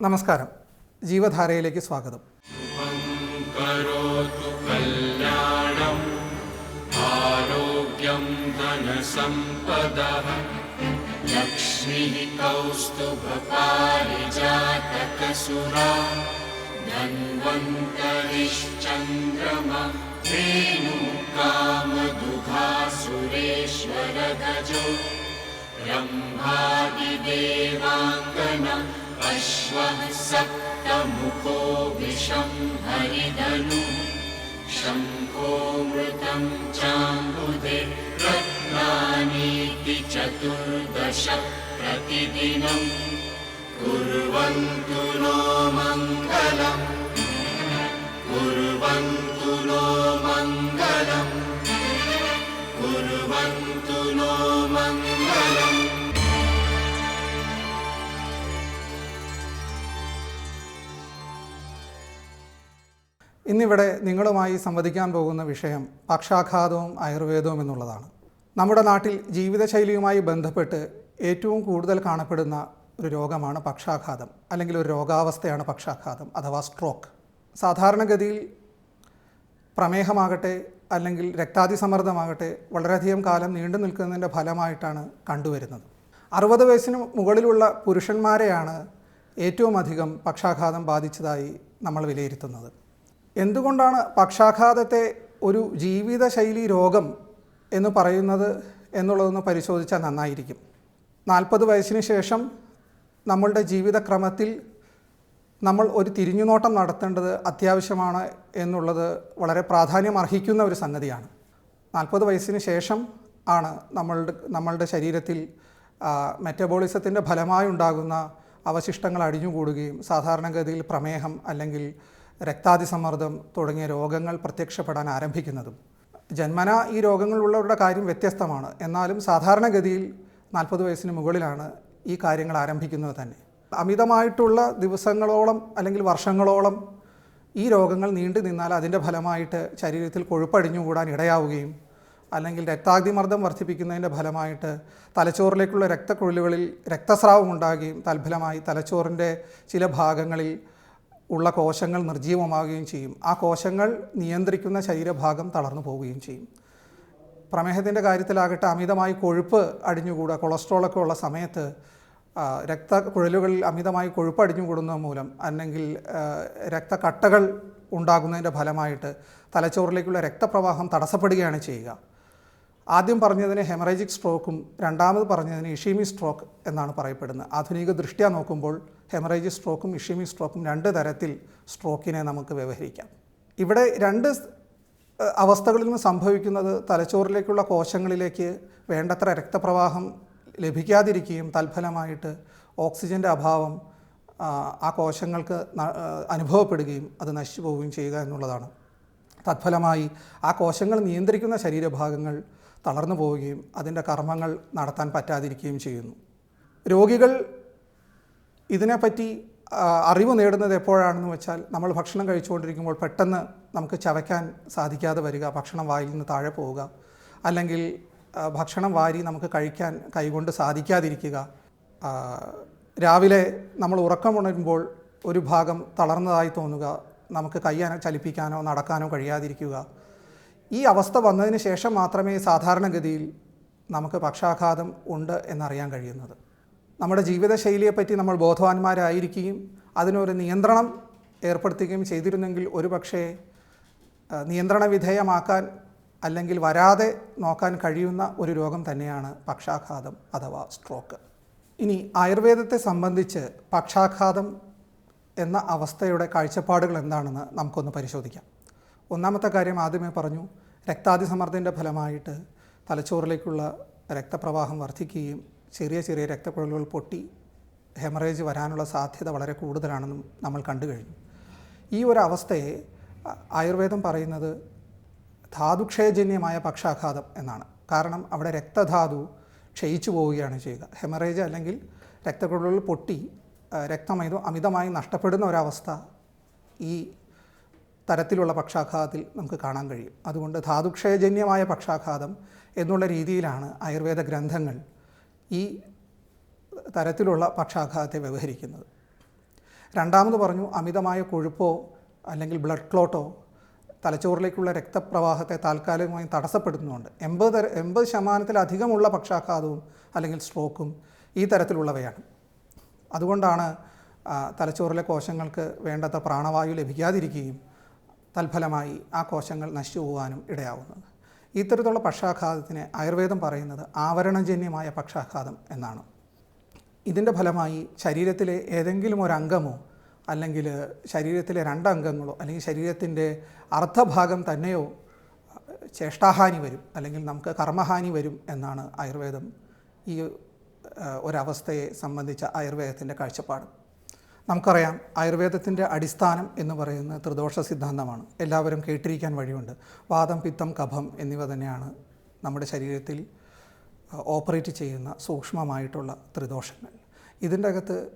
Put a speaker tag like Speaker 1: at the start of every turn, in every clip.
Speaker 1: നമസ്കാരം ജീവധാരയിലേക്ക് സ്വാഗതം
Speaker 2: करोतु कल्याणम् आरोग्यं धनसम्पदः लक्ष्मीः कौस्तुभपारिजातकसुरा धन्वन्तरिश्चन्द्रमा धेनुकामदुघासुरेश्वरगजो रम्भादिदेवाङ्गन अश्वः सप्तमुखो विषं हरिधनु। शङ्खो मृतं चाम्बुदे रत्नानीति चतुर्दश प्रतिदिनं। कुर्वन्तु नो मङ्गलम् कुर्वन्तु नो मङ्गलम् कुर्वन्तु नो
Speaker 1: ഇന്നിവിടെ നിങ്ങളുമായി സംവദിക്കാൻ പോകുന്ന വിഷയം പക്ഷാഘാതവും ആയുർവേദവും എന്നുള്ളതാണ്. നമ്മുടെ നാട്ടിൽ ജീവിതശൈലിയുമായി ബന്ധപ്പെട്ട് ഏറ്റവും കൂടുതൽ കാണപ്പെടുന്ന ഒരു രോഗമാണ് പക്ഷാഘാതം അല്ലെങ്കിൽ ഒരു രോഗാവസ്ഥയാണ് പക്ഷാഘാതം അഥവാ സ്ട്രോക്ക്. സാധാരണഗതിയിൽ പ്രമേഹമാകട്ടെ അല്ലെങ്കിൽ രക്താതിസമ്മർദ്ദമാകട്ടെ വളരെയധികം കാലം നീണ്ടു നിൽക്കുന്നതിന്റെ ഫലമായിട്ടാണ് കണ്ടുവരുന്നത്. അറുപത് വയസ്സിന് മുകളിലുള്ള പുരുഷന്മാരെയാണ് ഏറ്റവും അധികം പക്ഷാഘാതം ബാധിച്ചതായി നമ്മൾ വിലയിരുത്തുന്നത്. എന്തുകൊണ്ടാണ് പക്ഷാഘാതത്തെ ഒരു ജീവിതശൈലി രോഗം എന്ന് പറയുന്നത് എന്നുള്ളതൊന്ന് പരിശോധിച്ചാൽ നന്നായിരിക്കും. നാൽപ്പത് വയസ്സിന് ശേഷം നമ്മളുടെ ജീവിതക്രമത്തിൽ നമ്മൾ ഒരു തിരിഞ്ഞുനോട്ടം നടത്തേണ്ടത് അത്യാവശ്യമാണ് എന്നുള്ളത് വളരെ പ്രാധാന്യം അർഹിക്കുന്ന ഒരു സംഗതിയാണ്. നാൽപ്പത് വയസ്സിന് ശേഷം ആണ് നമ്മളുടെ നമ്മളുടെ ശരീരത്തിൽ മെറ്റബോളിസത്തിന്റെ ഫലമായി ഉണ്ടാകുന്ന അവശിഷ്ടങ്ങൾ അടിഞ്ഞുകൂടുകയും സാധാരണഗതിയിൽ പ്രമേഹം അല്ലെങ്കിൽ രക്താതിസമ്മർദ്ദം തുടങ്ങിയ രോഗങ്ങൾ പ്രത്യക്ഷപ്പെടാൻ ആരംഭിക്കുന്നതും. ജന്മന ഈ രോഗങ്ങളുള്ളവരുടെ കാര്യം വ്യത്യസ്തമാണ്. എന്നാലും സാധാരണഗതിയിൽ നാൽപ്പത് വയസ്സിന് മുകളിലാണ് ഈ കാര്യങ്ങൾ ആരംഭിക്കുന്നത് തന്നെ. അമിതമായിട്ടുള്ള ദിവസങ്ങളോളം അല്ലെങ്കിൽ വർഷങ്ങളോളം ഈ രോഗങ്ങൾ നീണ്ടു നിന്നാൽ അതിന്റെ ഫലമായിട്ട് ശരീരത്തിൽ കൊഴുപ്പടിഞ്ഞുകൂടാൻ ഇടയാവുകയും അല്ലെങ്കിൽ രക്താതിമർദ്ദം വർദ്ധിപ്പിക്കുന്നതിന്റെ ഫലമായിട്ട് തലച്ചോറിലേക്കുള്ള രക്തക്കുഴലുകളിൽ രക്തസ്രാവം ഉണ്ടാകുകയും തൽഫലമായി തലച്ചോറിന്റെ ചില ഭാഗങ്ങളിൽ ഉള്ള കോശങ്ങൾ നിർജീവമാവുകയും ചെയ്യും. ആ കോശങ്ങൾ നിയന്ത്രിക്കുന്ന ശരീരഭാഗം തളർന്നു പോവുകയും ചെയ്യും. പ്രമേഹത്തിന്റെ കാര്യത്തിലാകട്ടെ അമിതമായി കൊഴുപ്പ് അടിഞ്ഞുകൂടുക കൊളസ്ട്രോളൊക്കെ ഉള്ള സമയത്ത് രക്തക്കുഴലുകളിൽ അമിതമായി കൊഴുപ്പ് അടിഞ്ഞുകൂടുന്നത് മൂലം അല്ലെങ്കിൽ രക്തക്കട്ടകൾ ഉണ്ടാകുന്നതിന്റെ ഫലമായിട്ട് തലച്ചോറിലേക്കുള്ള രക്തപ്രവാഹം തടസ്സപ്പെടുകയാണ് ചെയ്യുക. ആദ്യം പറഞ്ഞതിന് ഹെമറേജിക് സ്ട്രോക്കും രണ്ടാമത് പറഞ്ഞതിന് ഇഷീമി സ്ട്രോക്ക് എന്നാണ് പറയപ്പെടുന്നത്. ആധുനിക ദൃഷ്ട്യാ നോക്കുമ്പോൾ ഹെമറേജിക് സ്ട്രോക്കും ഇഷ്യമി സ്ട്രോക്കും രണ്ട് തരത്തിൽ സ്ട്രോക്കിനെ നമുക്ക് വ്യവഹരിക്കാം. ഇവിടെ രണ്ട് അവസ്ഥകളിലും സംഭവിക്കുന്നത് തലച്ചോറിലേക്കുള്ള കോശങ്ങളിലേക്ക് വേണ്ടത്ര രക്തപ്രവാഹം ലഭിക്കാതിരിക്കുകയും തൽഫലമായിട്ട് ഓക്സിജന്റെ അഭാവം ആ കോശങ്ങൾക്ക് അനുഭവപ്പെടുകയും അത് നശിച്ചു പോവുകയും ചെയ്യുക എന്നുള്ളതാണ്. തത്ഫലമായി ആ കോശങ്ങൾ നിയന്ത്രിക്കുന്ന ശരീരഭാഗങ്ങൾ തളർന്നു പോവുകയും അതിന്റെ കർമ്മങ്ങൾ നടത്താൻ പറ്റാതിരിക്കുകയും ചെയ്യുന്നു. രോഗികൾ ഇതിനെപ്പറ്റി അറിവ് നേടുന്നത് എപ്പോഴാണെന്ന് വെച്ചാൽ നമ്മൾ ഭക്ഷണം കഴിച്ചുകൊണ്ടിരിക്കുമ്പോൾ പെട്ടെന്ന് നമുക്ക് ചവയ്ക്കാൻ സാധിക്കാതെ വരിക ഭക്ഷണം വായിൽ നിന്ന് താഴെ പോവുക. അല്ലെങ്കിൽ ഭക്ഷണം വാരി നമുക്ക് കഴിക്കാൻ കൈകൊണ്ട് സാധിക്കാതിരിക്കുക. രാവിലെ നമ്മൾ ഉറക്കമുണരുമ്പോൾ ഒരു ഭാഗം തളർന്നതായി തോന്നുക നമുക്ക് കയ്യാനോ ചലിപ്പിക്കാനോ നടക്കാനോ കഴിയാതിരിക്കുക. ഈ അവസ്ഥ വന്നതിന് ശേഷം മാത്രമേ സാധാരണഗതിയിൽ നമുക്ക് പക്ഷാഘാതം ഉണ്ട് എന്നറിയാൻ കഴിയുന്നത്. നമ്മുടെ ജീവിതശൈലിയെപ്പറ്റി നമ്മൾ ബോധവാന്മാരായിരിക്കുകയും അതിനൊരു നിയന്ത്രണം ഏർപ്പെടുത്തുകയും ചെയ്തിരുന്നെങ്കിൽ ഒരു പക്ഷേ ആ, നിയന്ത്രണ വിധേയമാക്കാൻ അല്ലെങ്കിൽ വരാതെ നോക്കാൻ കഴിയുന്ന ഒരു രോഗം തന്നെയാണ് പക്ഷാഘാതം അഥവാ സ്ട്രോക്ക്. ഇനി ആയുർവേദത്തെ സംബന്ധിച്ച് പക്ഷാഘാതം എന്ന അവസ്ഥയുടെ കാഴ്ചപ്പാടുകൾ എന്താണെന്ന് നമുക്കൊന്ന് പരിശോധിക്കാം. ഒന്നാമത്തെ കാര്യം ആദ്യമേ പറഞ്ഞു രക്താതിസമ്മർദ്ദത്തിന്റെ ഫലമായിട്ട് തലച്ചോറിലേക്കുള്ള രക്തപ്രവാഹം വർദ്ധിക്കുകയും ചെറിയ ചെറിയ രക്തക്കുഴലുകൾ പൊട്ടി ഹെമറേജ് വരാനുള്ള സാധ്യത വളരെ കൂടുതലാണെന്നും നമ്മൾ കണ്ടു കഴിഞ്ഞു. ഈ ഒരു അവസ്ഥയെ ആയുർവേദം പറയുന്നത് ധാതുക്ഷയജന്യമായ പക്ഷാഘാതം എന്നാണ്. കാരണം അവിടെ രക്തധാതു ക്ഷയിച്ചു പോവുകയാണ് ചെയ്യുക. ഹെമറേജ് അല്ലെങ്കിൽ രക്തക്കുഴലുകൾ പൊട്ടി ആ, രക്തം ഇത് അമിതമായി നഷ്ടപ്പെടുന്ന ഒരവസ്ഥ ഈ തരത്തിലുള്ള പക്ഷാഘാതത്തിൽ നമുക്ക് കാണാൻ കഴിയും. അതുകൊണ്ട് ധാതുക്ഷയജന്യമായ പക്ഷാഘാതം എന്നുള്ള രീതിയിലാണ് ആയുർവേദ ഗ്രന്ഥങ്ങൾ ഈ തരത്തിലുള്ള പക്ഷാഘാതത്തെ വ്യവഹരിക്കുന്നത്. രണ്ടാമത് പറഞ്ഞു അമിതമായ കൊഴുപ്പോ അല്ലെങ്കിൽ ബ്ലഡ് ക്ലോട്ടോ തലച്ചോറിലേക്കുള്ള രക്തപ്രവാഹത്തെ താൽക്കാലികമായി തടസ്സപ്പെടുത്തുന്നുണ്ട്. എൺപത് തര എൺപത് ശതമാനത്തിലധികമുള്ള പക്ഷാഘാതവും അല്ലെങ്കിൽ സ്ട്രോക്കും ഈ തരത്തിലുള്ളവയാണ്. അതുകൊണ്ടാണ് തലച്ചോറിലെ കോശങ്ങൾക്ക് വേണ്ടത്ര പ്രാണവായു ലഭിക്കാതിരിക്കുകയും തൽഫലമായി ആ കോശങ്ങൾ നശിച്ചു പോകാനും ഇടയാവുന്നത്. ഇത്തരത്തിലുള്ള പക്ഷാഘാതത്തിന് ആയുർവേദം പറയുന്നത് ആവരണജന്യമായ പക്ഷാഘാതം എന്നാണ്. ഇതിന്റെ ഫലമായി ശരീരത്തിലെ ഏതെങ്കിലും ഒരു അംഗമോ അല്ലെങ്കിൽ ശരീരത്തിലെ രണ്ടംഗങ്ങളോ അല്ലെങ്കിൽ ശരീരത്തിന്റെ അർദ്ധഭാഗം തന്നെയോ ചേഷ്ടാഹാനി വരും അല്ലെങ്കിൽ നമുക്ക് കർമ്മഹാനി വരും എന്നാണ് ആയുർവേദം ഈ ഒരവസ്ഥയെ സംബന്ധിച്ച ആയുർവേദത്തിന്റെ കാഴ്ചപ്പാട്. നമുക്കറിയാം ആയുർവേദത്തിന്റെ അടിസ്ഥാനം എന്ന് പറയുന്നത് ത്രിദോഷ സിദ്ധാന്തമാണ്. എല്ലാവരും കേട്ടിരിക്കാൻ വഴിയുണ്ട്. വാദം പിത്തം കഫം എന്നിവ തന്നെയാണ് നമ്മുടെ ശരീരത്തിൽ ഓപ്പറേറ്റ് ചെയ്യുന്ന സൂക്ഷ്മമായിട്ടുള്ള ത്രിദോഷങ്ങൾ. ഇതിന്റെ അകത്ത്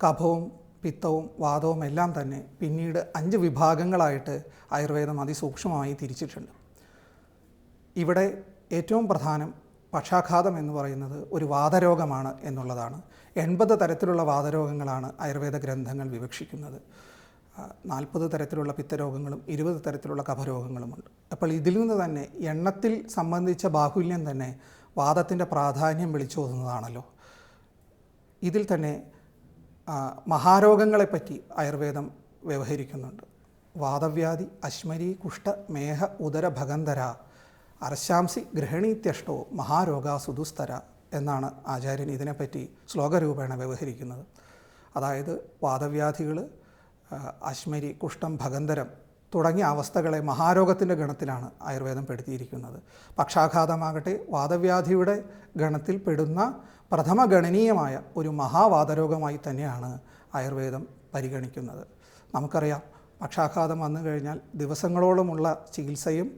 Speaker 1: കഫവും പിത്തവും വാദവും എല്ലാം തന്നെ പിന്നീട് അഞ്ച് വിഭാഗങ്ങളായിട്ട് ആയുർവേദം അതിസൂക്ഷ്മമായി തിരിച്ചിട്ടുണ്ട്. ഇവിടെ ഏറ്റവും പ്രധാനം പക്ഷാഘാതം എന്ന് പറയുന്നത് ഒരു വാദരോഗമാണ് എന്നുള്ളതാണ്. എൺപത് തരത്തിലുള്ള വാതരോഗങ്ങളാണ് ആയുർവേദ ഗ്രന്ഥങ്ങൾ വിവക്ഷിക്കുന്നത്. നാൽപ്പത് തരത്തിലുള്ള പിത്തരോഗങ്ങളും ഇരുപത് തരത്തിലുള്ള കഫരോഗങ്ങളുമുണ്ട്. അപ്പോൾ ഇതിൽ നിന്ന് തന്നെ എണ്ണത്തിൽ സംബന്ധിച്ച ബാഹുല്യം തന്നെ വാദത്തിന്റെ പ്രാധാന്യം വിളിച്ചോതുന്നതാണല്ലോ. ഇതിൽ തന്നെ മഹാരോഗങ്ങളെപ്പറ്റി ആയുർവേദം വ്യവഹരിക്കുന്നുണ്ട്. വാദവ്യാധി അശ്മരി കുഷ്ഠ മേഹ ഉദര ഭഗന്ധര അർശാംസി മഹാരോഗ സുദുസ്തര എന്നാണ് ആചാര്യൻ ഇതിനെപ്പറ്റി ശ്ലോകരൂപേണ വ്യവഹരിക്കുന്നത്. അതായത് വാദവ്യാധികൾ അശ്മരി കുഷ്ഠം ഭഗന്തരം തുടങ്ങിയ അവസ്ഥകളെ മഹാരോഗത്തിന്റെ ഗണത്തിലാണ് ആയുർവേദം പെടുത്തിയിരിക്കുന്നത്. പക്ഷാഘാതമാകട്ടെ വാദവ്യാധിയുടെ ഗണത്തിൽ പെടുന്ന പ്രഥമ ഗണനീയമായ ഒരു മഹാവാദരോഗമായി തന്നെയാണ് ആയുർവേദം പരിഗണിക്കുന്നത്. നമുക്കറിയാം പക്ഷാഘാതം വന്നു കഴിഞ്ഞാൽ ദിവസങ്ങളോളമുള്ള ചികിത്സയും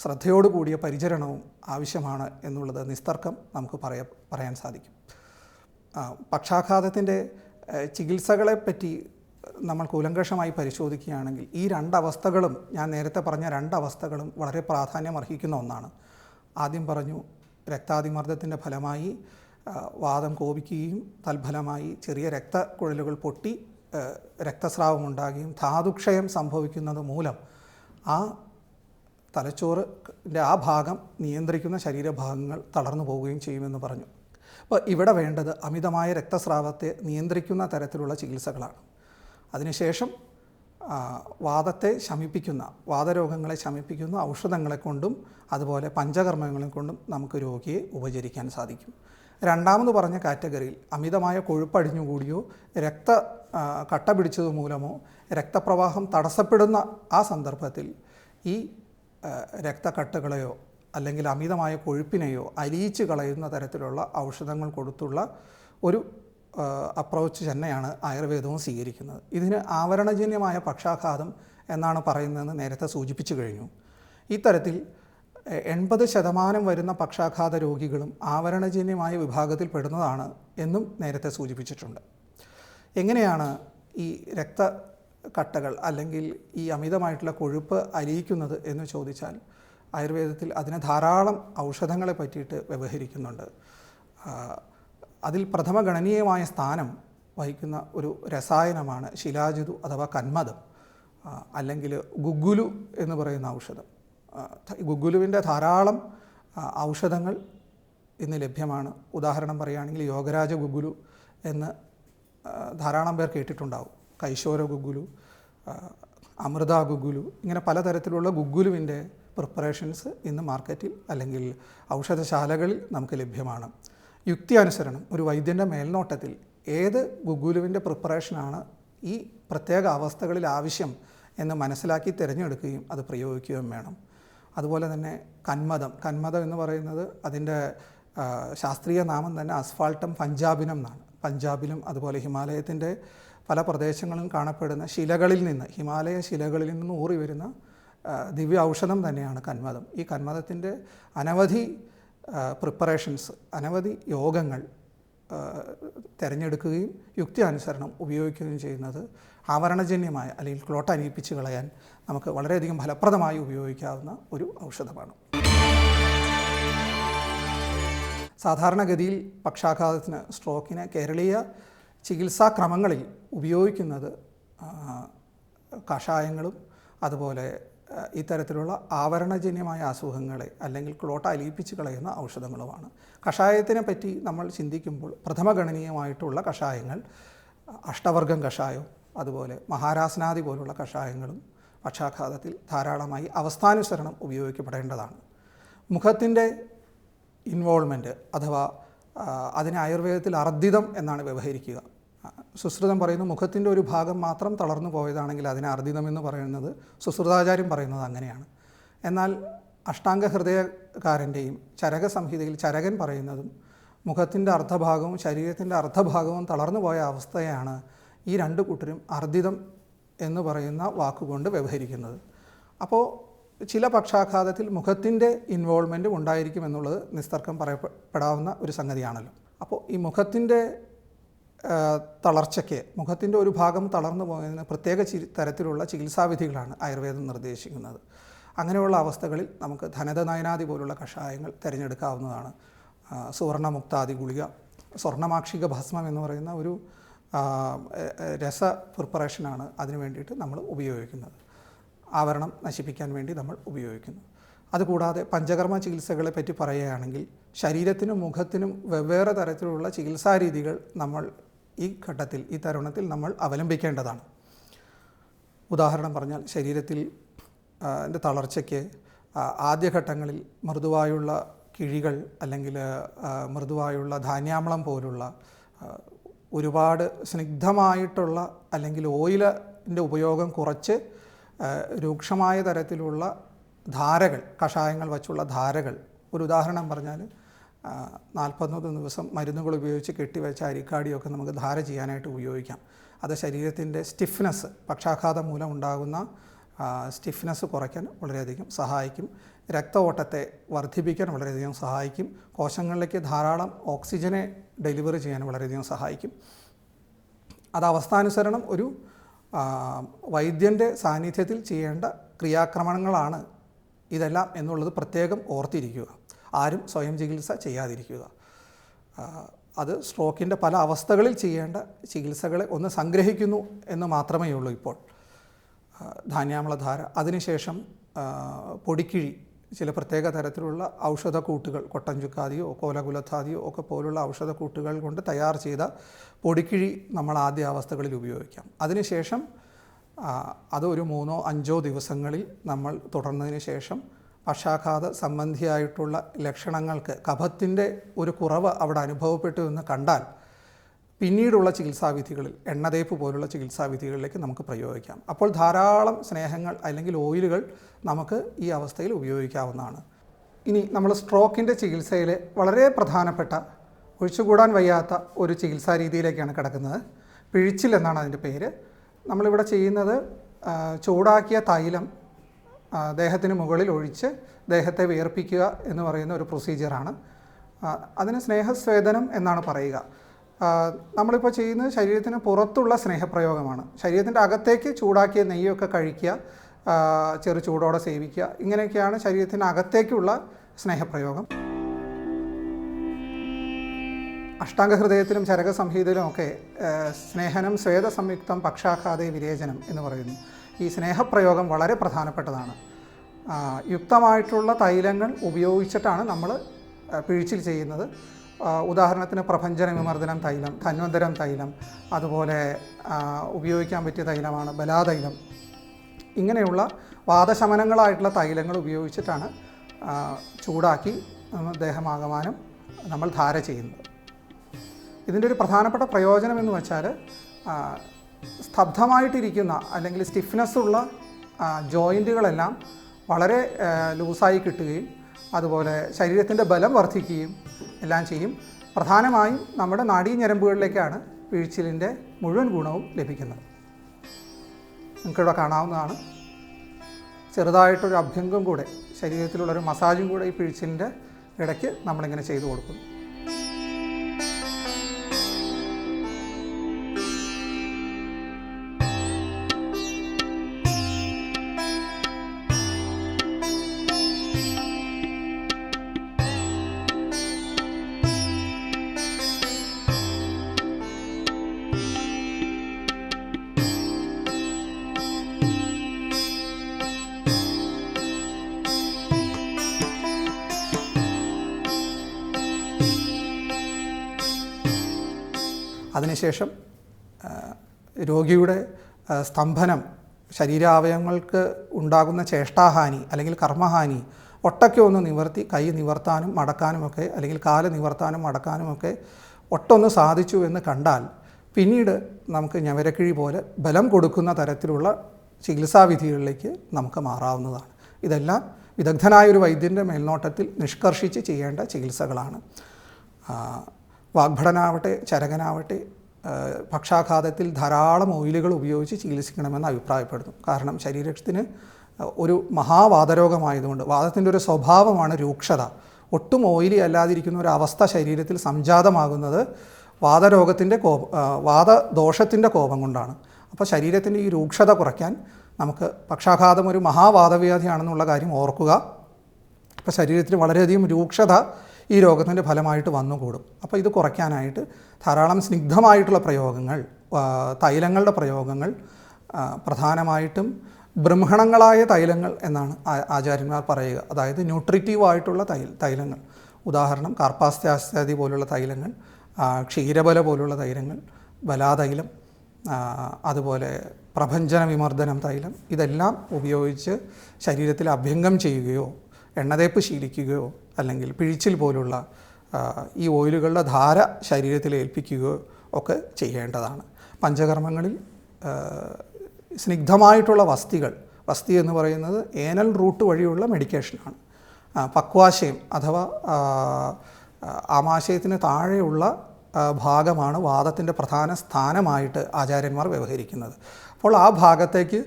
Speaker 1: ശ്രദ്ധയോടുകൂടിയ പരിചരണവും ആവശ്യമാണ് എന്നുള്ളത് നിസ്തർക്കം നമുക്ക് പറയാ പറയാൻ സാധിക്കും. പക്ഷാഘാതത്തിന്റെ ചികിത്സകളെപ്പറ്റി ചികിത്സകളെ പറ്റി നമ്മൾ കൂലങ്കഷമായി പരിശോധിക്കുകയാണെങ്കിൽ ഈ രണ്ടവസ്ഥകളും ഞാൻ നേരത്തെ പറഞ്ഞ രണ്ടവസ്ഥകളും വളരെ പ്രാധാന്യം അർഹിക്കുന്ന ഒന്നാണ്. ആദ്യം പറഞ്ഞു രക്താതിമർദ്ദത്തിന്റെ ഫലമായി വാദം കോപിക്കുകയും തൽഫലമായി ചെറിയ രക്തക്കുഴലുകൾ പൊട്ടി രക്തസ്രാവം ഉണ്ടാകുകയും ധാതുക്ഷയം സംഭവിക്കുന്നത് മൂലം ആ തലച്ചോറിന്റെ ആ ഭാഗം നിയന്ത്രിക്കുന്ന ശരീരഭാഗങ്ങൾ തളർന്നു പോവുകയും ചെയ്യുമെന്ന് പറഞ്ഞു. അപ്പോൾ ഇവിടെ വേണ്ടത് അമിതമായ രക്തസ്രാവത്തെ നിയന്ത്രിക്കുന്ന തരത്തിലുള്ള ചികിത്സകളാണ്. അതിനുശേഷം വാദത്തെ ശമിപ്പിക്കുന്ന വാദരോഗങ്ങളെ ശമിപ്പിക്കുന്ന ഔഷധങ്ങളെ കൊണ്ടും അതുപോലെ പഞ്ചകർമ്മങ്ങളെ കൊണ്ടും നമുക്ക് രോഗിയെ ഉപചരിക്കാൻ സാധിക്കും. രണ്ടാമത് പറഞ്ഞ കാറ്റഗറിയിൽ അമിതമായ കൊഴുപ്പടിഞ്ഞുകൂടിയോ രക്ത കട്ട പിടിച്ചത് മൂലമോ രക്തപ്രവാഹം തടസ്സപ്പെടുന്ന ആ സന്ദർഭത്തിൽ ഈ രക്തക്കട്ടുകളെയോ അല്ലെങ്കിൽ അമിതമായ കൊഴുപ്പിനെയോ അലിയിച്ച് കളയുന്ന തരത്തിലുള്ള ഔഷധങ്ങൾ കൊടുത്തുള്ള ഒരു അപ്രോച്ച് തന്നെയാണ് ആയുർവേദവും സ്വീകരിക്കുന്നത്. ഇതിന് ആവരണജന്യമായ പക്ഷാഘാതം എന്നാണ് പറയുന്നതെന്ന് നേരത്തെ സൂചിപ്പിച്ചു കഴിഞ്ഞു. ഇത്തരത്തിൽ എൺപത് ശതമാനം വരുന്ന പക്ഷാഘാത രോഗികളും ആവരണജന്യമായ വിഭാഗത്തിൽ പെടുന്നതാണ് എന്നും നേരത്തെ സൂചിപ്പിച്ചിട്ടുണ്ട്. എങ്ങനെയാണ് ഈ രക്തക്കട്ടകൾ അല്ലെങ്കിൽ ഈ അമിതമായിട്ടുള്ള കൊഴുപ്പ് അലിയിക്കുന്നത് എന്ന് ചോദിച്ചാൽ ആയുർവേദത്തിൽ അതിന് ധാരാളം ഔഷധങ്ങളെ പറ്റിയിട്ട് വ്യവഹരിക്കുന്നുണ്ട്. അതിൽ പ്രഥമ ഗണനീയമായ സ്ഥാനം വഹിക്കുന്ന ഒരു രസായനമാണ് ശിലാജിതു അഥവാ കന്മദം അല്ലെങ്കിൽ ഗുഗുലു എന്ന് പറയുന്ന ഔഷധം. ഗുഗുലുവിന്റെ ധാരാളം ഔഷധങ്ങൾ ഇന്ന് ലഭ്യമാണ്. ഉദാഹരണം പറയുകയാണെങ്കിൽ യോഗരാജ ഗുഗുലു എന്ന് ധാരാളം പേർ കേട്ടിട്ടുണ്ടാവും. കൈശോര ഗുഗുലു അമൃത ഗുഗുലു ഇങ്ങനെ പലതരത്തിലുള്ള ഗുഗുലുവിന്റെ പ്രിപ്പറേഷൻസ് ഇന്ന് മാർക്കറ്റിൽ അല്ലെങ്കിൽ ഔഷധശാലകളിൽ നമുക്ക് ലഭ്യമാണ്. യുക്തി അനുസരണം ഒരു വൈദ്യന്റെ മേൽനോട്ടത്തിൽ ഏത് ഗുഗുലുവിന്റെ പ്രിപ്പറേഷനാണ് ഈ പ്രത്യേക അവസ്ഥകളിൽ ആവശ്യം എന്ന് മനസ്സിലാക്കി തിരഞ്ഞെടുക്കുകയും അത് പ്രയോഗിക്കുകയും വേണം. അതുപോലെ തന്നെ കന്മതം കന്മതം എന്ന് പറയുന്നത് അതിന്റെ ശാസ്ത്രീയ നാമം തന്നെ അസ്ഫാൾട്ടം പഞ്ചാബിനം എന്നാണ്. പഞ്ചാബിലും അതുപോലെ ഹിമാലയത്തിന്റെ പല പ്രദേശങ്ങളിലും കാണപ്പെടുന്ന ശിലകളിൽ നിന്ന് ഹിമാലയ ശിലകളിൽ നിന്ന് ഊറി വരുന്ന ദിവ്യ ഔഷധം തന്നെയാണ് കന്മതം. ഈ കന്മതത്തിന്റെ അനവധി പ്രിപ്പറേഷൻസ് അനവധി യോഗങ്ങൾ തിരഞ്ഞെടുക്കുകയും യുക്തി അനുസരണം ഉപയോഗിക്കുകയും ചെയ്യുന്നത് ആവരണജന്യമായ അല്ലെങ്കിൽ ക്ലോട്ട് അനിയിപ്പിച്ച് കളയാൻ നമുക്ക് വളരെയധികം ഫലപ്രദമായി ഉപയോഗിക്കാവുന്ന ഒരു ഔഷധമാണ്. സാധാരണഗതിയിൽ പക്ഷാഘാതത്തിന് സ്ട്രോക്കിന് കേരളീയ ചികിത്സാക്രമങ്ങളിൽ ഉപയോഗിക്കുന്നത് കഷായങ്ങളും അതുപോലെ ഇത്തരത്തിലുള്ള ആവരണജന്യമായ അസുഖങ്ങളെ അല്ലെങ്കിൽ ക്ലോട്ട അലിയിപ്പിച്ച് കളയുന്ന ഔഷധങ്ങളുമാണ്. കഷായത്തിനെ പറ്റി നമ്മൾ ചിന്തിക്കുമ്പോൾ പ്രഥമഗണനീയമായിട്ടുള്ള കഷായങ്ങൾ അഷ്ടവർഗം കഷായവും അതുപോലെ മഹാരാസനാദി പോലുള്ള കഷായങ്ങളും പക്ഷാഘാതത്തിൽ ധാരാളമായി അവസ്ഥാനുസരണം ഉപയോഗിക്കപ്പെടേണ്ടതാണ്. മുഖത്തിന്റെ ഇൻവോൾവ്മെന്റ് അഥവാ അതിനെ ആയുർവേദത്തിൽ അർദ്ധിതം എന്നാണ് വ്യവഹരിക്കുക. സുശ്രുതം പറയുന്നു മുഖത്തിന്റെ ഒരു ഭാഗം മാത്രം തളർന്നു പോയതാണെങ്കിൽ അതിനെ അർദ്ധിതം എന്ന് പറയുന്നത് സുശ്രുതാചാര്യം പറയുന്നത് അങ്ങനെയാണ്. എന്നാൽ അഷ്ടാംഗ ഹൃദയകാരന്റെയും ചരക സംഹിതയിൽ ചരകൻ പറയുന്നതും മുഖത്തിന്റെ അർദ്ധഭാഗവും ശരീരത്തിന്റെ അർദ്ധഭാഗവും തളർന്നു പോയ അവസ്ഥയാണ് ഈ രണ്ട് കൂട്ടരും അർദ്ധിതം എന്ന് പറയുന്ന വാക്കുകൊണ്ട് വ്യവഹരിക്കുന്നത്. അപ്പോൾ ചില പക്ഷാഘാതത്തിൽ മുഖത്തിന്റെ ഇൻവോൾവ്മെന്റും ഉണ്ടായിരിക്കും എന്നുള്ളത് നിസ്തർക്കം പറയപ്പെടാവുന്ന ഒരു സംഗതിയാണല്ലോ. അപ്പോൾ ഈ മുഖത്തിന്റെ തളർച്ചയ്ക്ക് മുഖത്തിന്റെ ഒരു ഭാഗം തളർന്നു പോകുന്നതിന് പ്രത്യേക തരത്തിലുള്ള ചികിത്സാവിധികളാണ് ആയുർവേദം നിർദ്ദേശിക്കുന്നത്. അങ്ങനെയുള്ള അവസ്ഥകളിൽ നമുക്ക് ധനത നയനാദി പോലുള്ള കഷായങ്ങൾ തിരഞ്ഞെടുക്കാവുന്നതാണ്. സുവർണമുക്താദി ഗുളിക സ്വർണമാക്ഷിക ഭസ്മം എന്ന് പറയുന്ന ഒരു രസ പ്രിപ്പറേഷനാണ് അതിനു വേണ്ടിയിട്ട് നമ്മൾ ഉപയോഗിക്കുന്നത്. ആവരണം നശിപ്പിക്കാൻ വേണ്ടി നമ്മൾ ഉപയോഗിക്കുന്നു. അതുകൂടാതെ പഞ്ചകർമ്മ ചികിത്സകളെ പറ്റി പറയുകയാണെങ്കിൽ ശരീരത്തിനും മുഖത്തിനും വെവ്വേറെ തരത്തിലുള്ള ചികിത്സാ രീതികൾ നമ്മൾ ഈ ഘട്ടത്തിൽ ഈ തരുണത്തിൽ നമ്മൾ അവലംബിക്കേണ്ടതാണ്. ഉദാഹരണം പറഞ്ഞാൽ ശരീരത്തിൽ എന്റെ ന്റെ തളർച്ചയ്ക്ക് ആദ്യഘട്ടങ്ങളിൽ മൃദുവായുള്ള കിഴികൾ അല്ലെങ്കിൽ മൃദുവായുള്ള ധാന്യാമ്ലം പോലുള്ള ഒരുപാട് സ്നിഗ്ധമായിട്ടുള്ള അല്ലെങ്കിൽ ഓയിലിന്റെ ഉപയോഗം കുറച്ച് രൂക്ഷമായ തരത്തിലുള്ള ധാരകൾ കഷായങ്ങൾ വച്ചുള്ള ധാരകൾ. ഒരു ഉദാഹരണം പറഞ്ഞാൽ നാൽപ്പത്തൊന്ന് ദിവസം മരുന്നുകൾ ഉപയോഗിച്ച് കെട്ടിവെച്ച അരിക്കാടിയൊക്കെ നമുക്ക് ധാര ചെയ്യാനായിട്ട് ഉപയോഗിക്കാം. അത് ശരീരത്തിന്റെ സ്റ്റിഫ്നെസ് പക്ഷാഘാതം മൂലം ഉണ്ടാകുന്ന സ്റ്റിഫ്നെസ് കുറയ്ക്കാൻ വളരെയധികം സഹായിക്കും. രക്ത ഓട്ടത്തെ വർദ്ധിപ്പിക്കാൻ വളരെയധികം സഹായിക്കും. കോശങ്ങളിലേക്ക് ധാരാളം ഓക്സിജനെ ഡെലിവറി ചെയ്യാൻ വളരെയധികം സഹായിക്കും. അത് അവസ്ഥാനുസരണം ഒരു വൈദ്യന്റെ സാന്നിധ്യത്തിൽ ചെയ്യേണ്ട ക്രിയാക്രമണങ്ങളാണ് ഇതെല്ലാം എന്നുള്ളത് പ്രത്യേകം ഓർത്തിരിക്കുക. ആരും സ്വയം ചികിത്സ ചെയ്യാതിരിക്കുക. അത് സ്ട്രോക്കിന്റെ പല അവസ്ഥകളിൽ ചെയ്യേണ്ട ചികിത്സകളെ ഒന്ന് സംഗ്രഹിക്കുന്നു എന്ന് മാത്രമേ ഉള്ളൂ ഇപ്പോൾ ധാന്യാമ്ലധാര. അതിനുശേഷം പൊടിക്കിഴി. ചില പ്രത്യേക തരത്തിലുള്ള ഔഷധക്കൂട്ടുകൾ കൊട്ടഞ്ചുക്കാതിയോ കോലകുലത്താതിയോ ഒക്കെ പോലുള്ള ഔഷധക്കൂട്ടുകൾ കൊണ്ട് തയ്യാർ ചെയ്ത പൊടിക്കിഴി നമ്മൾ ആദ്യ അവസ്ഥകളിൽ ഉപയോഗിക്കാം. അതിനുശേഷം അതൊരു മൂന്നോ അഞ്ചോ ദിവസങ്ങളിൽ നമ്മൾ തുടർന്നതിന് ശേഷം പക്ഷാഘാത സംബന്ധിയായിട്ടുള്ള ലക്ഷണങ്ങൾക്ക് കഫത്തിന്റെ ഒരു കുറവ് അവിടെ അനുഭവപ്പെട്ടു എന്ന് കണ്ടാൽ പിന്നീടുള്ള ചികിത്സാവിധികളിൽ എണ്ണതേപ്പ് പോലുള്ള ചികിത്സാവിധികളിലേക്ക് നമുക്ക് പ്രയോഗിക്കാം. അപ്പോൾ ധാരാളം സ്നേഹങ്ങൾ അല്ലെങ്കിൽ ഓയിലുകൾ നമുക്ക് ഈ അവസ്ഥയിൽ ഉപയോഗിക്കാവുന്നതാണ്. ഇനി നമ്മൾ സ്ട്രോക്കിന്റെ ചികിത്സയിൽ വളരെ പ്രധാനപ്പെട്ട ഒഴിച്ചുകൂടാൻ വയ്യാത്ത ഒരു ചികിത്സാ രീതിയിലേക്കാണ് കിടക്കുന്നത്. പിഴിച്ചിൽ എന്നാണ് അതിന്റെ പേര്. നമ്മളിവിടെ ചെയ്യുന്നത് ചൂടാക്കിയ തൈലം ദേഹത്തിന് മുകളിൽ ഒഴിച്ച് ദേഹത്തെ വിയർപ്പിക്കുക എന്ന് പറയുന്ന ഒരു പ്രൊസീജിയറാണ് അതിന് സ്നേഹസ്വേദനം എന്നാണ് പറയുക. നമ്മളിപ്പോൾ ചെയ്യുന്നത് ശരീരത്തിന് പുറത്തുള്ള സ്നേഹപ്രയോഗമാണ്. ശരീരത്തിന്റെ അകത്തേക്ക് ചൂടാക്കിയ നെയ്യൊക്കെ കഴിക്കുക ചെറു ചൂടോടെ സേവിക്കുക ഇങ്ങനെയൊക്കെയാണ് ശരീരത്തിന് അകത്തേക്കുള്ള സ്നേഹപ്രയോഗം. അഷ്ടാംഗ ഹൃദയത്തിലും ചരക സംഹിതയിലും ഒക്കെ സ്നേഹനം സ്വേദ സംയുക്തം പക്ഷാഘാതേ വിരേചനം എന്ന് പറയുന്നു. ഈ സ്നേഹപ്രയോഗം വളരെ പ്രധാനപ്പെട്ടതാണ്. യുക്തമായിട്ടുള്ള തൈലങ്ങൾ ഉപയോഗിച്ചിട്ടാണ് നമ്മൾ പിഴിച്ചിൽ ചെയ്യുന്നത്. ഉദാഹരണത്തിന് പ്രപഞ്ചന വിമർദ്ദനം തൈലം ധന്വന്തരം തൈലം അതുപോലെ ഉപയോഗിക്കാൻ പറ്റിയ തൈലമാണ് ബലാതൈലം. ഇങ്ങനെയുള്ള വാദശമനങ്ങളായിട്ടുള്ള തൈലങ്ങൾ ഉപയോഗിച്ചിട്ടാണ് ചൂടാക്കി ദേഹമാകമാനം നമ്മൾ ധാര ചെയ്യുന്നത്. ഇതിന്റെ ഒരു പ്രധാനപ്പെട്ട പ്രയോജനം എന്ന് വെച്ചാൽ സ്തബ്ധമായിട്ടിരിക്കുന്ന അല്ലെങ്കിൽ സ്റ്റിഫ്നെസ് ഉള്ള ജോയിന്റുകളെല്ലാം വളരെ ലൂസായി കിട്ടുകയും അതുപോലെ ശരീരത്തിന്റെ ബലം വർദ്ധിക്കുകയും എല്ലാം ചെയ്യും. പ്രധാനമായും നമ്മുടെ നാഡീഞരമ്പുകളിലേക്കാണ് വീഴ്ചിലിന്റെ മുഴുവൻ ഗുണവും ലഭിക്കുന്നത്. നിങ്ങൾക്കിവിടെ കാണാവുന്നതാണ്. ചെറുതായിട്ടൊരു അഭ്യംഗം കൂടെ ശരീരത്തിലുള്ളൊരു മസാജും കൂടെ ഈ പിഴിച്ചിലിന്റെ ഇടയ്ക്ക് നമ്മളിങ്ങനെ ചെയ്തു കൊടുക്കുന്നു. ആ, രോഗിയുടെ സ്തംഭനം ശരീരാവയവങ്ങൾക്ക് ഉണ്ടാകുന്ന ചേഷ്ടാഹാനി അല്ലെങ്കിൽ കർമ്മഹാനി ഒട്ടൊക്കെ ഒന്ന് നിവർത്തി കൈ നിവർത്താനും മടക്കാനുമൊക്കെ അല്ലെങ്കിൽ കാൽ നിവർത്താനും മടക്കാനുമൊക്കെ ഒട്ടൊന്ന് സാധിച്ചു എന്ന് കണ്ടാൽ പിന്നീട് നമുക്ക് ഞവരക്കിഴി പോലെ ബലം കൊടുക്കുന്ന തരത്തിലുള്ള ചികിത്സാവിധികളിലേക്ക് നമുക്ക് മാറാവുന്നതാണ്. ഇതെല്ലാം വിദഗ്ധനായ ഒരു വൈദ്യന്റെ മേൽനോട്ടത്തിൽ നിഷ്കർഷിച്ച് ചെയ്യേണ്ട ചികിത്സകളാണ്. വാഗ്ഭടനാവട്ടെ ചരകനാവട്ടെ പക്ഷാഘാതത്തിൽ ധാരാളം ഓയിലുകൾ ഉപയോഗിച്ച് ചികിത്സിക്കണമെന്ന് അഭിപ്രായപ്പെടുന്നു. കാരണം ശരീരത്തിന് ഒരു മഹാവാതരോഗമായതുകൊണ്ട് വാദത്തിന്റെ ഒരു സ്വഭാവമാണ് രൂക്ഷത. ഒട്ടും ഓയിലി അല്ലാതിരിക്കുന്ന ഒരു അവസ്ഥ ശരീരത്തിൽ സംജാതമാകുന്നത് വാതരോഗത്തിന്റെ കോപ വാദദോഷത്തിന്റെ കോപം കൊണ്ടാണ്. അപ്പോൾ ശരീരത്തിന്റെ ഈ രൂക്ഷത കുറയ്ക്കാൻ നമുക്ക് പക്ഷാഘാതം ഒരു മഹാവാദവ്യാധിയാണെന്നുള്ള കാര്യം ഓർക്കുക. അപ്പോൾ ശരീരത്തിന് വളരെയധികം രൂക്ഷത ഈ രോഗത്തിന്റെ ഫലമായിട്ട് വന്നുകൂടും അപ്പോൾ ഇത് കുറയ്ക്കാനായിട്ട് ധാരാളം സ്നിഗ്ധമായിട്ടുള്ള പ്രയോഗങ്ങൾ തൈലങ്ങളുടെ പ്രയോഗങ്ങൾ പ്രധാനമായിട്ടും ബ്രഹ്മണങ്ങളായ തൈലങ്ങൾ എന്നാണ് ആചാര്യന്മാർ പറയുക. അതായത് ന്യൂട്രിറ്റീവ് ആയിട്ടുള്ള തൈ തൈലങ്ങൾ. ഉദാഹരണം കാർപ്പാസ്ത്യാസ്ത്യാദി പോലുള്ള തൈലങ്ങൾ ക്ഷീരബല പോലുള്ള തൈലങ്ങൾ ബലാതൈലം അതുപോലെ പ്രഭഞ്ജന വിമർദ്ദനം തൈലം ഇതെല്ലാം ഉപയോഗിച്ച് ശരീരത്തിൽ അഭ്യംഗം ചെയ്യുകയോ എണ്ണതേപ്പ് ശീലിക്കുകയോ അല്ലെങ്കിൽ പിഴിച്ചിൽ പോലുള്ള ഈ ഓയിലുകളുടെ ധാര ശരീരത്തിൽ ഏൽപ്പിക്കുകയോ ഒക്കെ ചെയ്യേണ്ടതാണ്. പഞ്ചകർമ്മങ്ങളിൽ സ്നിഗ്ധമായിട്ടുള്ള വസ്തികൾ വസ്തി എന്ന് പറയുന്നത് ഏനൽ റൂട്ട് വഴിയുള്ള മെഡിക്കേഷനാണ്. പക്വാശയം അഥവാ ആമാശയത്തിന് താഴെയുള്ള ഭാഗമാണ് വാദത്തിന്റെ പ്രധാന സ്ഥാനമായിട്ട് ആചാര്യന്മാർ വ്യവഹരിക്കുന്നത്. അപ്പോൾ ആ ഭാഗത്തേക്ക്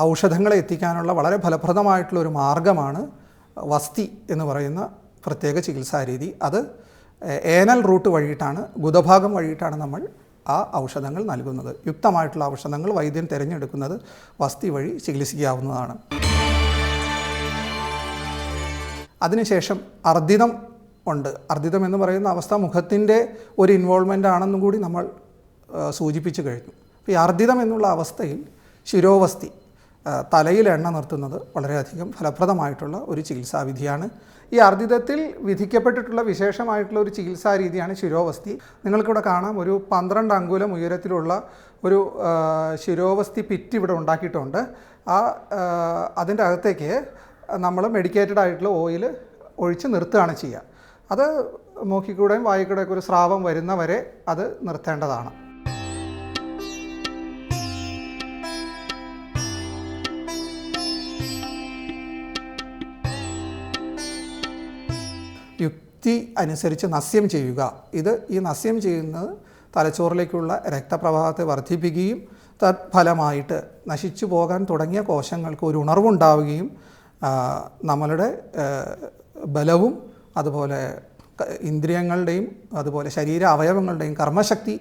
Speaker 1: ഔഷധങ്ങളെ എത്തിക്കാനുള്ള വളരെ ഫലപ്രദമായിട്ടുള്ള ഒരു മാർഗമാണ് വസ്തി എന്ന് പറയുന്ന പ്രത്യേക ചികിത്സാരീതി അത് ഏ- ഏനൽ റൂട്ട് വഴിയിട്ടാണ് ഗുദഭാഗം വഴിയിട്ടാണ് നമ്മൾ ആ ഔഷധങ്ങൾ നൽകുന്നത്. യുക്തമായിട്ടുള്ള ഔഷധങ്ങൾ വൈദ്യൻ തിരഞ്ഞെടുക്കുന്നത് വസ്തി വഴി ചികിത്സിക്കാവുന്നതാണ്. അതിനുശേഷം അർദ്ദിതം ഉണ്ട്. അർദ്ദിതം എന്ന് പറയുന്ന അവസ്ഥ മുഖത്തിന്റെ ഒരു ഇൻവോൾവ്മെന്റ് ആണെന്നും കൂടി നമ്മൾ സൂചിപ്പിച്ചു കഴിഞ്ഞു. അപ്പോൾ ഈ അർദ്ദിതം എന്നുള്ള അവസ്ഥയിൽ ശിരോവസ്തി തലയിൽ എണ്ണ നിർത്തുന്നത് വളരെയധികം ഫലപ്രദമായിട്ടുള്ള ഒരു ചികിത്സാവിധിയാണ് ഈ അർദ്ധിതത്തിൽ വിധിക്കപ്പെട്ടിട്ടുള്ള വിശേഷമായിട്ടുള്ള ഒരു ചികിത്സാ രീതിയാണ് ശിരോവസ്തി. നിങ്ങൾക്കിവിടെ കാണാം ഒരു പന്ത്രണ്ട് അങ്കുലം ഉയരത്തിലുള്ള ഒരു ശിരോവസ്തി പിറ്റ് ഇവിടെ ഉണ്ടാക്കിയിട്ടുണ്ട്. ആ അതിന്റെ അകത്തേക്ക് നമ്മൾ മെഡിക്കേറ്റഡ് ആയിട്ടുള്ള ഓയിൽ ഒഴിച്ച് നിർത്തുകയാണ് ചെയ്യുക. അത് മൂക്കിക്കൂടെയും വായിക്കൂടെയൊക്കെ ഒരു സ്രാവം വരുന്നവരെ അത് നിർത്തേണ്ടതാണ്. യുക്തി അനുസരിച്ച് നസ്യം ചെയ്യുക. ഇത് ഈ നസ്യം ചെയ്യുന്നത് തലച്ചോറിലേക്കുള്ള രക്തപ്രവാഹത്തെ വർദ്ധിപ്പിക്കുകയും തത്ഫലമായിട്ട് നശിച്ചു പോകാൻ തുടങ്ങിയ കോശങ്ങൾക്ക് ഒരു ഉണർവുണ്ടാവുകയും നമ്മളുടെ ബലവും അതുപോലെ ഇന്ദ്രിയങ്ങളുടെയും അതുപോലെ ശരീര അവയവങ്ങളുടെയും കർമ്മശക്തി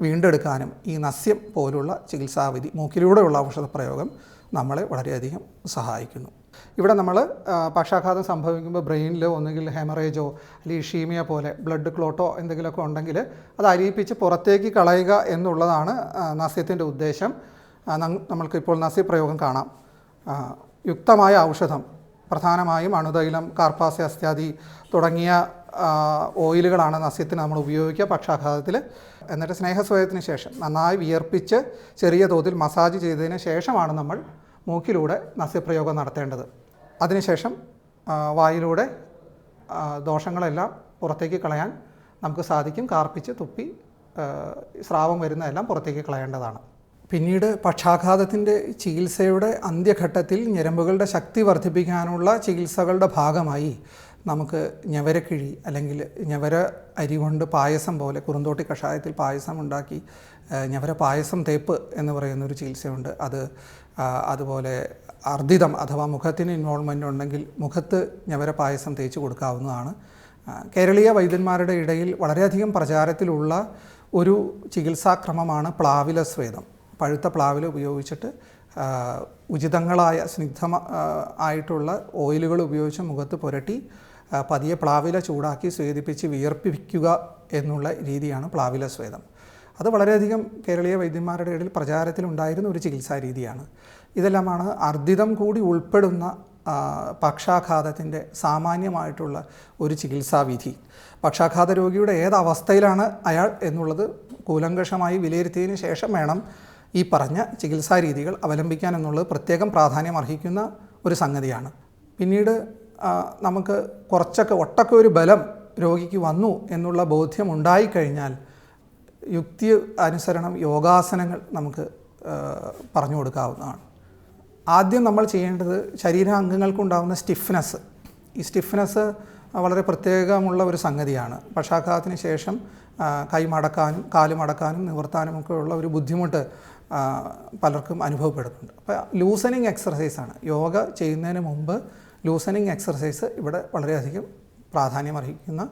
Speaker 1: വീണ്ടെടുക്കാനും ഈ നസ്യം പോലുള്ള ചികിത്സാവിധി മൂക്കിലൂടെയുള്ള ഔഷധ പ്രയോഗം നമ്മളെ വളരെയധികം സഹായിക്കുന്നു. ഇവിടെ നമ്മൾ പക്ഷാഘാതം സംഭവിക്കുമ്പോൾ ബ്രെയിനിൽ ഒന്നുകിൽ ഹെമറേജോ അല്ലെങ്കിൽ ഷീമിയ പോലെ ബ്ലഡ് ക്ലോട്ടോ എന്തെങ്കിലുമൊക്കെ ഉണ്ടെങ്കിൽ അത് അരിയിപ്പിച്ച് പുറത്തേക്ക് കളയുക എന്നുള്ളതാണ് നസ്യത്തിന്റെ ഉദ്ദേശം. നമ്മൾക്കിപ്പോൾ നസ്യ പ്രയോഗം കാണാം. യുക്തമായ ഔഷധം പ്രധാനമായും അണുതൈലം കാർപ്പാസ്യ അസ്ത്യാദി തുടങ്ങിയ ഓയിലുകളാണ് നസ്യത്തിന് നമ്മൾ ഉപയോഗിക്കുക പക്ഷാഘാതത്തിൽ. എന്നിട്ട് സ്നേഹസ്വയത്തിന് ശേഷം നന്നായി വിയർപ്പിച്ച് ചെറിയ തോതിൽ മസാജ് ചെയ്തതിന് ശേഷമാണ് നമ്മൾ മൂക്കിലൂടെ നസ്യപ്രയോഗം നടത്തേണ്ടത്. അതിനുശേഷം വായിലൂടെ ദോഷങ്ങളെല്ലാം പുറത്തേക്ക് കളയാൻ നമുക്ക് സാധിക്കും. കാർപ്പിച്ച് തുപ്പി സ്രാവം വരുന്നതെല്ലാം പുറത്തേക്ക് കളയേണ്ടതാണ്. പിന്നീട് പക്ഷാഘാതത്തിന്റെ ചികിത്സയുടെ അന്ത്യഘട്ടത്തിൽ ഞരമ്പുകളുടെ ശക്തി വർദ്ധിപ്പിക്കാനുള്ള ചികിത്സകളുടെ ഭാഗമായി നമുക്ക് ഞവരക്കിഴി അല്ലെങ്കിൽ ഞവര അരി കൊണ്ട് പായസം പോലെ കുറുന്തോട്ടി കഷായത്തിൽ പായസം ഉണ്ടാക്കി ഞവര പായസം തേപ്പ് എന്ന് പറയുന്നൊരു ചികിത്സയുണ്ട്. അത് അതുപോലെ അർദ്ധിതം അഥവാ മുഖത്തിന് ഇൻവോൾവ്മെന്റ് ഉണ്ടെങ്കിൽ മുഖത്ത് ഞവര പായസം തേച്ച് കൊടുക്കാവുന്നതാണ്. കേരളീയ വൈദ്യന്മാരുടെ ഇടയിൽ വളരെയധികം പ്രചാരത്തിലുള്ള ഒരു ചികിത്സാക്രമമാണ് പ്ലാവില സ്വേദം പഴുത്ത പ്ലാവില ഉപയോഗിച്ചിട്ട് ഉചിതങ്ങളായ സ്നിഗ്ധമ ആയിട്ടുള്ള ഓയിലുകൾ ഉപയോഗിച്ച് മുഖത്ത് പുരട്ടി പതിയെ പ്ലാവില ചൂടാക്കി സ്വേദിപ്പിച്ച് വിയർപ്പിക്കുക എന്നുള്ള രീതിയാണ് പ്ലാവില സ്വേദം അത് വളരെയധികം കേരളീയ വൈദ്യന്മാരുടെ ഇടയിൽ പ്രചാരത്തിലുണ്ടായിരുന്ന ഒരു ചികിത്സാ രീതിയാണ്. ഇതെല്ലാമാണ് അർദ്ദിതം കൂടി ഉൾപ്പെടുന്ന പക്ഷാഘാതത്തിന്റെ സാമാന്യമായിട്ടുള്ള ഒരു ചികിത്സാവിധി പക്ഷാഘാത രോഗിയുടെ ഏത് അവസ്ഥയിലാണ് അയാൾ എന്നുള്ളത് കൂലങ്കഷമായി വിലയിരുത്തിയതിന് ശേഷം വേണം ഈ പറഞ്ഞ ചികിത്സാ രീതികൾ അവലംബിക്കാൻ എന്നുള്ളത് പ്രത്യേകം പ്രാധാന്യം അർഹിക്കുന്ന ഒരു സംഗതിയാണ്. പിന്നീട് നമുക്ക് കുറച്ചൊക്കെ ഒട്ടൊക്കെ ഒരു ബലം രോഗിക്ക് വന്നു എന്നുള്ള ബോധ്യം ഉണ്ടായിക്കഴിഞ്ഞാൽ യുക്തി അനുസരണം യോഗാസനങ്ങൾ നമുക്ക് പറഞ്ഞു കൊടുക്കാവുന്നതാണ്. ആദ്യം നമ്മൾ ചെയ്യേണ്ടത് ശരീരാംഗങ്ങൾക്കുണ്ടാകുന്ന സ്റ്റിഫ്നെസ് ഈ സ്റ്റിഫ്നെസ് വളരെ പ്രത്യേകമുള്ള ഒരു സംഗതിയാണ്. പക്ഷാഘാതത്തിന് ശേഷം കൈ മടക്കാനും കാൽ മടക്കാനും നിവർത്താനും ഒക്കെ ഉള്ള ഒരു ബുദ്ധിമുട്ട് പലർക്കും അനുഭവപ്പെടുന്നുണ്ട്. അപ്പോൾ ലൂസനിങ് എക്സർസൈസാണ് യോഗ ചെയ്യുന്നതിന് മുമ്പ് ലൂസനിങ് എക്സർസൈസ് ഇവിടെ വളരെയധികം പ്രാധാന്യം അർഹിക്കുന്ന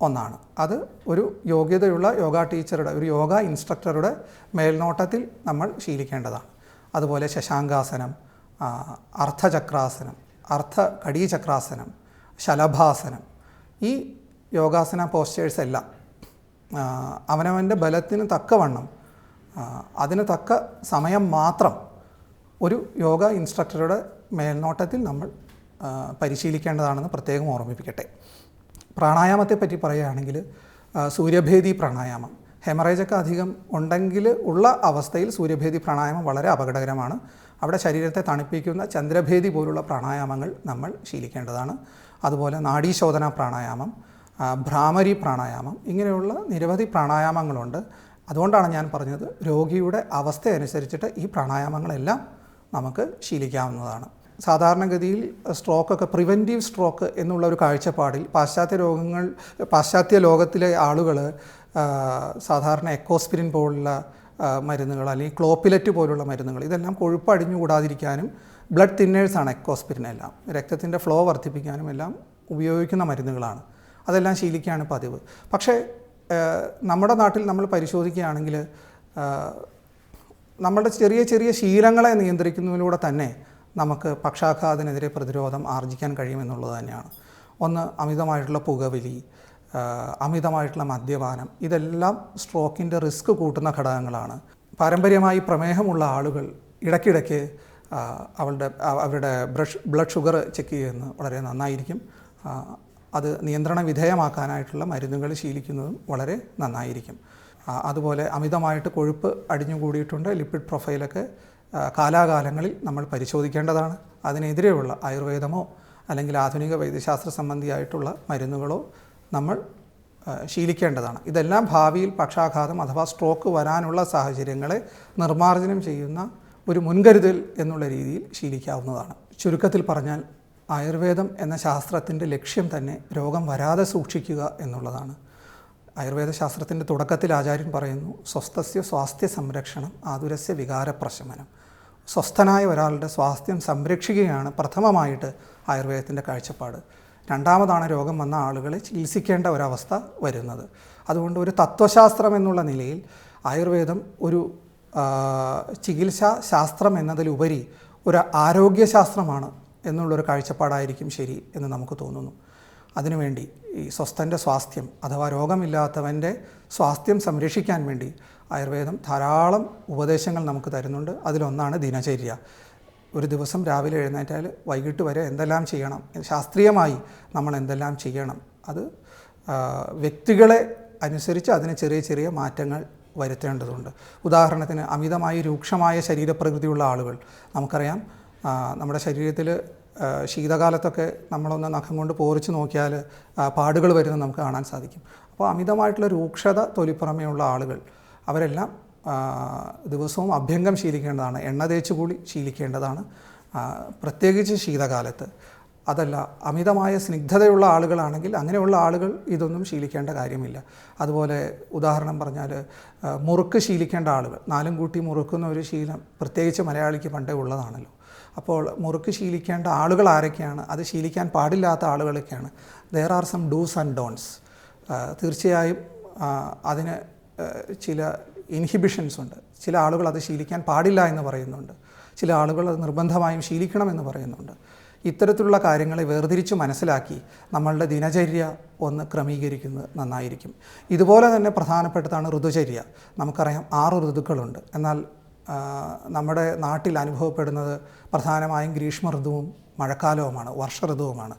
Speaker 1: ഒന്നാണ്. അത് ഒരു യോഗ്യതയുള്ള യോഗ ടീച്ചറുടെ ഒരു യോഗ ഇൻസ്ട്രക്ടറുടെ മേൽനോട്ടത്തിൽ നമ്മൾ ശീലിക്കേണ്ടതാണ്. അതുപോലെ ശശാങ്കാസനം അർദ്ധചക്രാസനം അർദ്ധ കടീചക്രാസനം ശലഭാസനം ഈ യോഗാസന പോസ്റ്റേഴ്സ് എല്ലാം അവനവന്റെ ബലത്തിന് തക്കവണ്ണം അതിന് തക്ക സമയം മാത്രം ഒരു യോഗ ഇൻസ്ട്രക്ടറുടെ മേൽനോട്ടത്തിൽ നമ്മൾ പരിശീലിക്കേണ്ടതാണെന്ന് പ്രത്യേകം ഓർമ്മിപ്പിക്കട്ടെ. പ്രാണായാമത്തെ പറ്റി പറയുകയാണെങ്കിൽ സൂര്യഭേദി പ്രാണായാമം. ഹെമറേജൊക്കെ അധികം ഉണ്ടെങ്കിൽ ഉള്ള അവസ്ഥയിൽ സൂര്യഭേദി പ്രാണായാമം വളരെ അപകടകരമാണ്. അവിടെ ശരീരത്തെ തണുപ്പിക്കുന്ന ചന്ദ്രഭേദി പോലുള്ള പ്രാണായാമങ്ങൾ നമ്മൾ ശീലിക്കേണ്ടതാണ്. അതുപോലെ നാഡീശോധന പ്രാണായാമം ഭ്രാമരി പ്രാണായാമം ഇങ്ങനെയുള്ള നിരവധി പ്രാണായാമങ്ങളുണ്ട്. അതുകൊണ്ടാണ് ഞാൻ പറഞ്ഞത് രോഗിയുടെ അവസ്ഥ അനുസരിച്ചിട്ട് ഈ പ്രാണായാമങ്ങളെല്ലാം നമുക്ക് ശീലിക്കാവുന്നതാണ്. സാധാരണഗതിയിൽ സ്ട്രോക്കൊക്കെ പ്രിവെന്റീവ് സ്ട്രോക്ക് എന്നുള്ള ഒരു കാഴ്ചപ്പാടിൽ പാശ്ചാത്യ രോഗങ്ങൾ പാശ്ചാത്യ ലോകത്തിലെ ആളുകൾ സാധാരണ എക്കോസ്പിരിൻ പോലുള്ള മരുന്നുകൾ അല്ലെങ്കിൽ ക്ലോപ്പിലറ്റ് പോലുള്ള മരുന്നുകൾ ഇതെല്ലാം കൊഴുപ്പ് അടിഞ്ഞുകൂടാതിരിക്കാനും ബ്ലഡ് തിന്നേഴ്സാണ് എക്കോസ്പിരിൻ എല്ലാം. രക്തത്തിന്റെ ഫ്ലോ വർദ്ധിപ്പിക്കാനും എല്ലാം ഉപയോഗിക്കുന്ന മരുന്നുകളാണ്. അതെല്ലാം ശീലിക്കുകയാണ് പതിവ്. പക്ഷേ നമ്മുടെ നാട്ടിൽ നമ്മൾ പരിശോധിക്കുകയാണെങ്കിൽ നമ്മുടെ ചെറിയ ചെറിയ ശീലങ്ങളെ നിയന്ത്രിക്കുന്നതിലൂടെ തന്നെ നമുക്ക് പക്ഷാഘാതത്തിനെതിരെ പ്രതിരോധം ആർജിക്കാൻ കഴിയുമെന്നുള്ളത് തന്നെയാണ്. ഒന്ന് അമിതമായിട്ടുള്ള പുകവലി അമിതമായിട്ടുള്ള മദ്യപാനം ഇതെല്ലാം സ്ട്രോക്കിന്റെ റിസ്ക് കൂട്ടുന്ന ഘടകങ്ങളാണ്. പാരമ്പര്യമായി പ്രമേഹമുള്ള ആളുകൾ ഇടയ്ക്കിടയ്ക്ക് അവളുടെ അവരുടെ ബ്രഷ് ബ്ലഡ് ഷുഗർ ചെക്ക് ചെയ്യുന്നത് വളരെ നന്നായിരിക്കും. അത് നിയന്ത്രണ വിധേയമാക്കാനായിട്ടുള്ള മരുന്നുകൾ ശീലിക്കുന്നതും വളരെ നന്നായിരിക്കും. അതുപോലെ അമിതമായിട്ട് കൊഴുപ്പ് അടിഞ്ഞുകൂടിയിട്ടുണ്ട് ലിപ്പിഡ് പ്രൊഫൈലൊക്കെ കാലാകാലങ്ങളിൽ നമ്മൾ പരിശോധിക്കേണ്ടതാണ്. അതിനെതിരെയുള്ള ആയുർവേദമോ അല്ലെങ്കിൽ ആധുനിക വൈദ്യശാസ്ത്ര സംബന്ധിയായിട്ടുള്ള മരുന്നുകളോ നമ്മൾ ശീലിക്കേണ്ടതാണ്. ഇതെല്ലാം ഭാവിയിൽ പക്ഷാഘാതം അഥവാ സ്ട്രോക്ക് വരാനുള്ള സാഹചര്യങ്ങളെ നിർമ്മാർജനം ചെയ്യുന്ന ഒരു മുൻകരുതൽ എന്നുള്ള രീതിയിൽ ശീലിക്കാവുന്നതാണ്. ചുരുക്കത്തിൽ പറഞ്ഞാൽ ആയുർവേദം എന്ന ശാസ്ത്രത്തിന്റെ ലക്ഷ്യം തന്നെ രോഗം വരാതെ സൂക്ഷിക്കുക എന്നുള്ളതാണ്. ആയുർവേദ ശാസ്ത്രത്തിന്റെ തുടക്കത്തിൽ ആചാര്യൻ പറയുന്നു സ്വസ്ഥസ്യ സ്വാസ്ഥ്യ സംരക്ഷണം ആതുരസ്യ വികാര പ്രശമനം സ്വസ്ഥനായ ഒരാളുടെ സ്വാസ്ഥ്യം സംരക്ഷിക്കുകയാണ് പ്രഥമമായിട്ട് ആയുർവേദത്തിന്റെ കാഴ്ചപ്പാട്. രണ്ടാമതാണ് രോഗം വന്ന ആളുകളെ ചികിത്സിക്കേണ്ട ഒരവസ്ഥ വരുന്നത്. അതുകൊണ്ട് ഒരു തത്വശാസ്ത്രം എന്നുള്ള നിലയിൽ ആയുർവേദം ഒരു ചികിത്സാ ശാസ്ത്രം എന്നതിലുപരി ഒരു ആരോഗ്യശാസ്ത്രമാണ് എന്നുള്ളൊരു കാഴ്ചപ്പാടായിരിക്കും ശരി എന്ന് നമുക്ക് തോന്നുന്നു. അതിനുവേണ്ടി ഈ സ്വസ്ഥന്റെ സ്വാസ്ഥ്യം അഥവാ രോഗമില്ലാത്തവന്റെ സ്വാസ്ഥ്യം സംരക്ഷിക്കാൻ വേണ്ടി ആയുർവേദം ധാരാളം ഉപദേശങ്ങൾ നമുക്ക് തരുന്നുണ്ട്. അതിലൊന്നാണ് ദിനചര്യ. ഒരു ദിവസം രാവിലെ എഴുന്നേറ്റാൽ വൈകിട്ട് വരെ എന്തെല്ലാം ചെയ്യണം? ശാസ്ത്രീയമായി നമ്മൾ എന്തെല്ലാം ചെയ്യണം? അത് വ്യക്തികളെ അനുസരിച്ച് അതിന് ചെറിയ ചെറിയ മാറ്റങ്ങൾ വരുത്തേണ്ടതുണ്ട്. ഉദാഹരണത്തിന് അമിതമായി രൂക്ഷമായ ശരീരപ്രകൃതിയുള്ള ആളുകൾ. നമുക്കറിയാം നമ്മുടെ ശരീരത്തിൽ ശീതകാലത്തൊക്കെ നമ്മളൊന്ന് നഖം കൊണ്ട് പോറിച്ച് നോക്കിയാൽ പാടുകൾ വരുന്നത് നമുക്ക് കാണാൻ സാധിക്കും. അപ്പോൾ അമിതമായിട്ടുള്ള രൂക്ഷത തൊലിപ്പുറമേയുള്ള ആളുകൾ അവരെല്ലാം ദിവസവും അഭ്യംഗം ശീലിക്കേണ്ടതാണ്. എണ്ണ തേച്ച് കൂടി ശീലിക്കേണ്ടതാണ്. പ്രത്യേകിച്ച് ശീതകാലത്ത്. അതല്ല അമിതമായ സ്നിഗ്ധതയുള്ള ആളുകളാണെങ്കിൽ അങ്ങനെയുള്ള ആളുകൾ ഇതൊന്നും ശീലിക്കേണ്ട കാര്യമില്ല. അതുപോലെ ഉദാഹരണം പറഞ്ഞാൽ മുറുക്ക് ശീലിക്കേണ്ട ആളുകൾ. നാലും കൂട്ടി മുറുക്കുന്ന ഒരു ശീലം പ്രത്യേകിച്ച് മലയാളിക്ക് പണ്ടേ ഉള്ളതാണല്ലോ. അപ്പോൾ മുറുക്ക് ശീലിക്കേണ്ട ആളുകൾ ആരൊക്കെയാണ്? അത് ശീലിക്കാൻ പാടില്ലാത്ത ആളുകളൊക്കെയാണ്. There are some do's and don'ts തീർച്ചയായും അതിന് ചില ഇൻഹിബിഷൻസ് ഉണ്ട്. ചില ആളുകൾ അത് ശീലിക്കാൻ പാടില്ല എന്ന് പറയുന്നുണ്ട്. ചില ആളുകൾ അത് നിർബന്ധമായും ശീലിക്കണമെന്ന് പറയുന്നുണ്ട്. ഇത്തരത്തിലുള്ള കാര്യങ്ങളെ വേർതിരിച്ച് മനസ്സിലാക്കി നമ്മളുടെ ദിനചര്യ ഒന്ന് ക്രമീകരിക്കുന്നത് നന്നായിരിക്കും. ഇതുപോലെ തന്നെ പ്രധാനപ്പെട്ടതാണ് ഋതുചര്യ. നമുക്കറിയാം ആറ് ഋതുക്കളുണ്ട്. എന്നാൽ നമ്മുടെ നാട്ടിൽ അനുഭവപ്പെടുന്നത് പ്രധാനമായും ഗ്രീഷ്മ ഋതുവും മഴക്കാലവുമാണ് വർഷ ഋതുവുമാണ്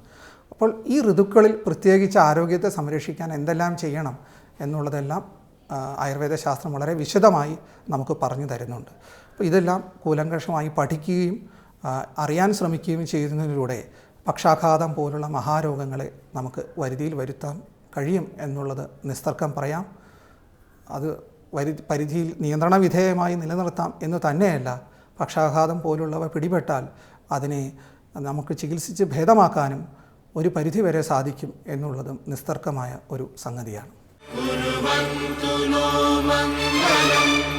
Speaker 1: അപ്പോൾ ഈ ഋതുക്കളിൽ പ്രത്യേകിച്ച് ആരോഗ്യത്തെ സംരക്ഷിക്കാൻ എന്തെല്ലാം ചെയ്യണം എന്നുള്ളതെല്ലാം ആയുർവേദ ശാസ്ത്രം വളരെ വിശദമായി നമുക്ക് പറഞ്ഞു തരുന്നുണ്ട്. അപ്പോൾ ഇതെല്ലാം കൂലങ്കഷമായി പഠിക്കുകയും അറിയാൻ ശ്രമിക്കുകയും ചെയ്യുന്നതിലൂടെ പക്ഷാഘാതം പോലുള്ള മഹാരോഗങ്ങളെ നമുക്ക് വരുതിയിൽ വരുത്താൻ കഴിയും എന്നുള്ളത് നിസ്തർക്കം പറയാം. അത് വരി പരിധിയിൽ നിയന്ത്രണ വിധേയമായി നിലനിർത്താം എന്ന് തന്നെയല്ല പക്ഷാഘാതം പോലുള്ളവ പിടിപെട്ടാൽ അതിനെ നമുക്ക് ചികിത്സിച്ച് ഭേദമാക്കാനും ഒരു പരിധിവരെ സാധിക്കും എന്നുള്ളതും നിസ്തർക്കമായ ഒരു സംഗതിയാണ്.
Speaker 2: कुर्वन्तु नो मङ्गलम्